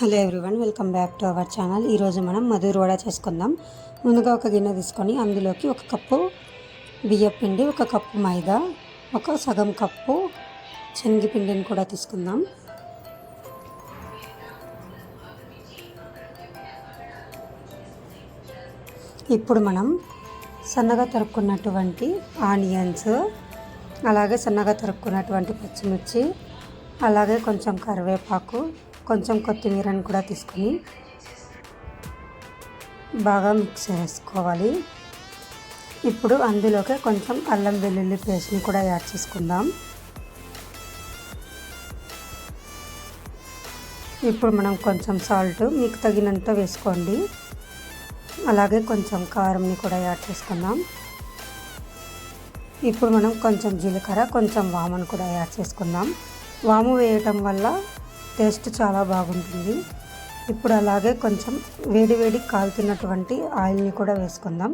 Hello everyone welcome back to our channel. ఈరోజు మనం మధుర వడ చేసుకుందాం. ముందుగా ఒక గిన్నె తీసుకొని అందులోకి ఒక కప్పు బియ్యం పిండి ఒక కప్పు మైదా ఒక సగం కప్పు శనగపిండిని కూడా తీసుకుందాం. ఇప్పుడు మనం సన్నగా తరుక్కున్నటువంటి ఆనియన్స్ అలాగే సన్నగా తరుక్కున్నటువంటి పచ్చిమిర్చి అలాగే కొంచెం కరివేపాకు కొంచెం కొత్తిమీరని కూడా తీసుకొని బాగా మిక్స్ చేసుకోవాలి. ఇప్పుడు అందులోకి కొంచెం అల్లం వెల్లుల్లి పేస్ట్ని కూడా యాడ్ చేసుకుందాం. ఇప్పుడు మనం కొంచెం సాల్ట్ మీకు తగినంత వేసుకోండి. అలాగే కొంచెం కారంని కూడా యాడ్ చేసుకుందాం. ఇప్పుడు మనం కొంచెం జీలకర్ర కొంచెం వామను కూడా యాడ్ చేసుకుందాం. వాము వేయటం వల్ల టేస్ట్ చాలా బాగుంటుంది. ఇప్పుడు అలాగే కొంచెం వేడివేడి కాలుతున్నటువంటి ఆయిల్ని కూడా వేసుకుందాం.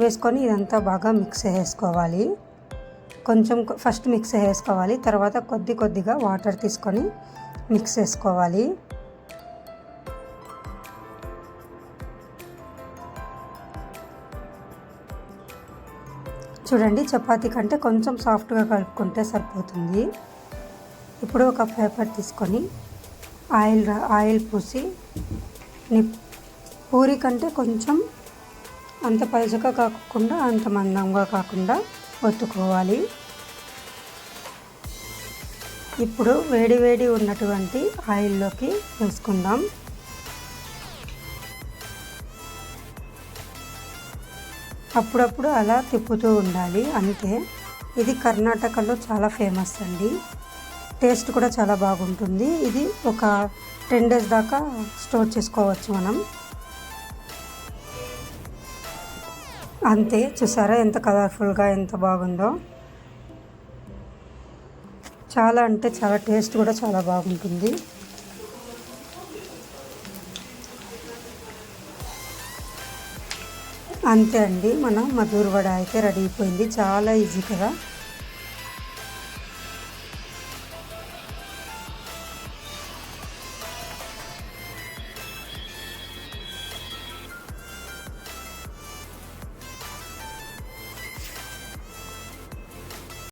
వేసుకొని ఇదంతా బాగా మిక్స్ చేసుకోవాలి. కొంచెం ఫస్ట్ మిక్స్ చేసుకోవాలి. తర్వాత కొద్ది కొద్దిగా వాటర్ తీసుకొని మిక్స్ చేసుకోవాలి. చూడండి చపాతీ కంటే కొంచెం సాఫ్ట్గా కలుపుకుంటే సరిపోతుంది. ఇప్పుడు ఒక పేపర్ తీసుకొని ఆయిల్ ఆయిల్ పూసి పూరి కంటే కొంచెం అంత పలుచగా కాకుండా అంత మందంగా కాకుండా ఒత్తుకోవాలి. ఇప్పుడు వేడి వేడి ఉన్నటువంటి ఆయిల్లోకి వేసుకుందాం. అప్పుడప్పుడు అలా తిప్పుతూ ఉండాలి అంతే. ఇది కర్ణాటకలో చాలా ఫేమస్ అండి. టేస్ట్ కూడా చాలా బాగుంటుంది. ఇది ఒక టెన్ డేస్ దాకా స్టోర్ చేసుకోవచ్చు మనం. అంతే చూసారా ఎంత కలర్ఫుల్గా ఎంత బాగుందో. చాలా అంటే చాలా టేస్ట్ కూడా చాలా బాగుంటుంది. అంతే అండి మన మధుర వడ అయితే రెడీ అయిపోయింది. చాలా ఈజీ కదా.